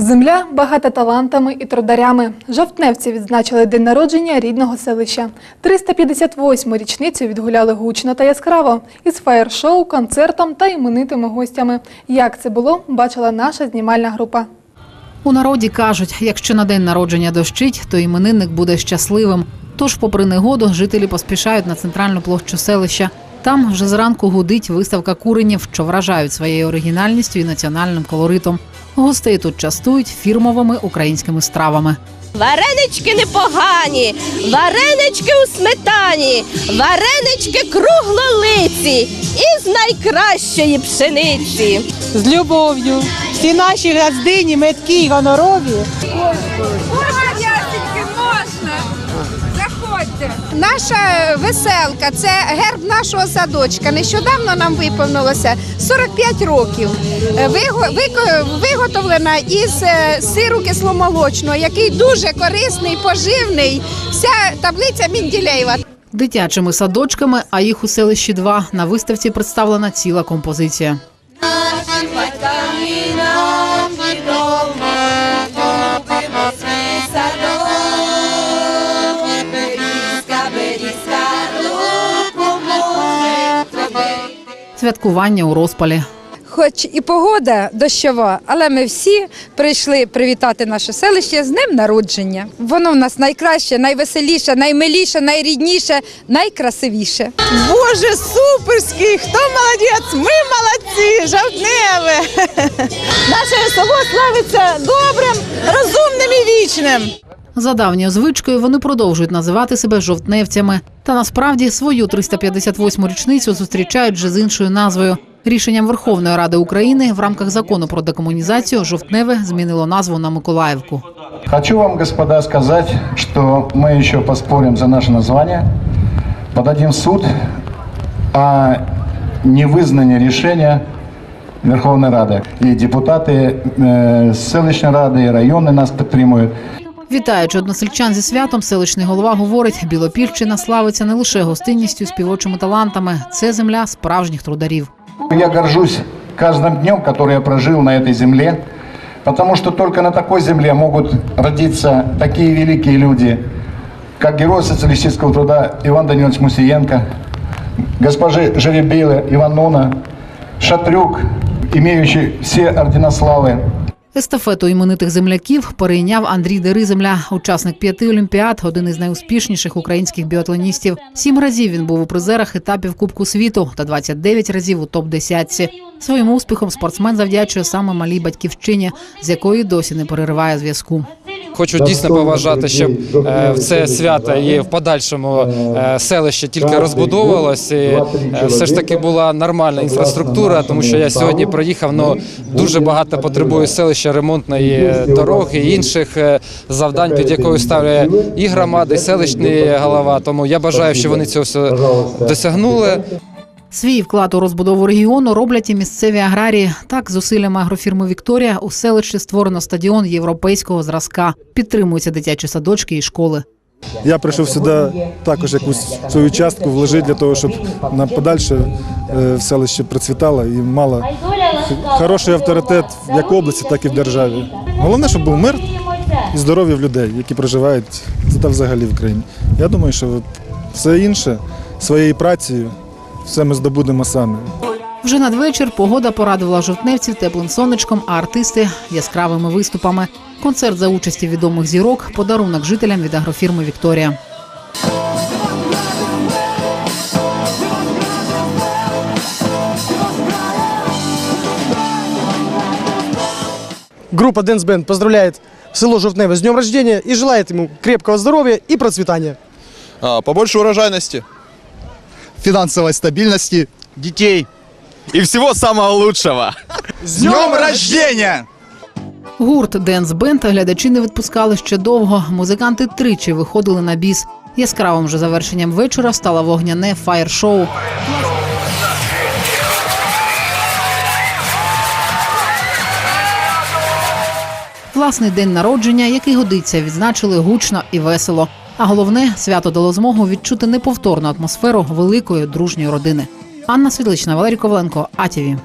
Земля багата талантами і трударями. Жовтневці відзначили день народження рідного селища. 358-му річницю відгуляли гучно та яскраво із фаєр-шоу, концертом та іменитими гостями. Як це було, бачила наша знімальна група. У народі кажуть, якщо на день народження дощить, то іменинник буде щасливим. Тож, попри негоду, жителі поспішають на центральну площу селища. Там вже зранку гудить виставка куренів, що вражають своєю оригінальністю і національним колоритом. Гостей тут частують фірмовими українськими стравами. Варенички непогані, варенички у сметані, варенички круглолиці із найкращої пшениці. з любов'ю. Всі наші газдині, меткі й гонорові. Можна. Заходьте. Наша веселка це герб нашого садочка. Нещодавно нам виповнилося 45 років. Е, Виготовлена із е, сиру кисломолочного, який дуже корисний, поживний. Вся таблиця Мінділеєва. Дитячими садочками, а їх у селищі два на виставці представлена ціла композиція. Святкування у розпалі. Хоч і погода дощова, але ми всі прийшли привітати наше селище з днем народження. Воно в нас найкраще, найвеселіше, наймиліше, найрідніше, найкрасивіше. Боже, суперський! Хто молодець? Ми молодці! Жовтневе! Наше село славиться добрим, розумним і вічним. За давньою звичкою вони продовжують називати себе жовтневцями. Та насправді свою 358-му річницю зустрічають вже з іншою назвою. Рішенням Верховної Ради України в рамках закону про декомунізацію жовтневе змінило назву на Миколаївку. Хочу вам, господа, сказать, что мы еще поспорим за наше название, подадим в суд о невызнании решения Верховной Рады. И депутаты э, селищной Рады, и районы нас підтримують. Вітаючи односельчан зі святом, селищний голова говорить, Білопільщина славиться не лише гостинністю, і співочими талантами. Це земля справжніх трударів. Я горжусь каждым днем, который я прожил на этой земле, потому что только на такой земле могут родиться такие великие люди, как герой социалистического труда Иван Данилович Мусиенко, госпожи Жеребила Иванона, Шатрюк, имеющий все ордена славы, Естафету іменитих земляків перейняв Андрій Дериземля, учасник п'яти олімпіад, один із найуспішніших українських біатлоністів. Сім разів він був у призерах етапів Кубку світу та 29 разів у топ-10. Своїм успіхом спортсмен завдячує саме малій батьківщині, з якої досі не перериває зв'язку. Хочу дійсно побажати, щоб е, в це свято і в подальшому е, селище тільки розбудовувалося. І, е, все ж таки була нормальна інфраструктура, тому що я сьогодні проїхав. Ну дуже багато потребує селища ремонтної дороги інших е, завдань, під якою ставлять і громади, і селищний голова. Тому я бажаю, щоб вони цього все досягнули. Свій вклад у розбудову регіону роблять і місцеві аграрії. Так, зусиллями агрофірми Вікторія у селищі створено стадіон європейського зразка. Підтримуються дитячі садочки і школи. Я прийшов сюди також якусь свою частку вложити для того, щоб на подальше е, в селище процвітало і мало хороший авторитет як в області, так і в державі. Головне, щоб був мир і здоров'я в людей, які проживають та взагалі в країні. Я думаю, що все інше своєю працею все ми здобудемо самі. Вже надвечір погода порадувала жовтневців теплим сонечком, а артисти яскравими виступами. Концерт за участі відомих зірок, подарунок жителям від агрофірми Вікторія. Группа Dance Band поздравляет село Жовтневе с днем рождения и желает ему крепкого здоровья и процветания. А, побольше урожайности. Финансовой стабильности Детей. И всего самого лучшего. С днем рождения! Гурт Денс Бенд глядачі не відпускали ще довго. Музиканти тричі виходили на біс. Яскравим же завершенням вечора стало вогняне фаєр-шоу. Власний день народження, який годиться, відзначили гучно і весело. А головне, свято дало змогу відчути неповторну атмосферу великої дружньої родини. Анна Світлична, Валерій Коваленко, АТВ.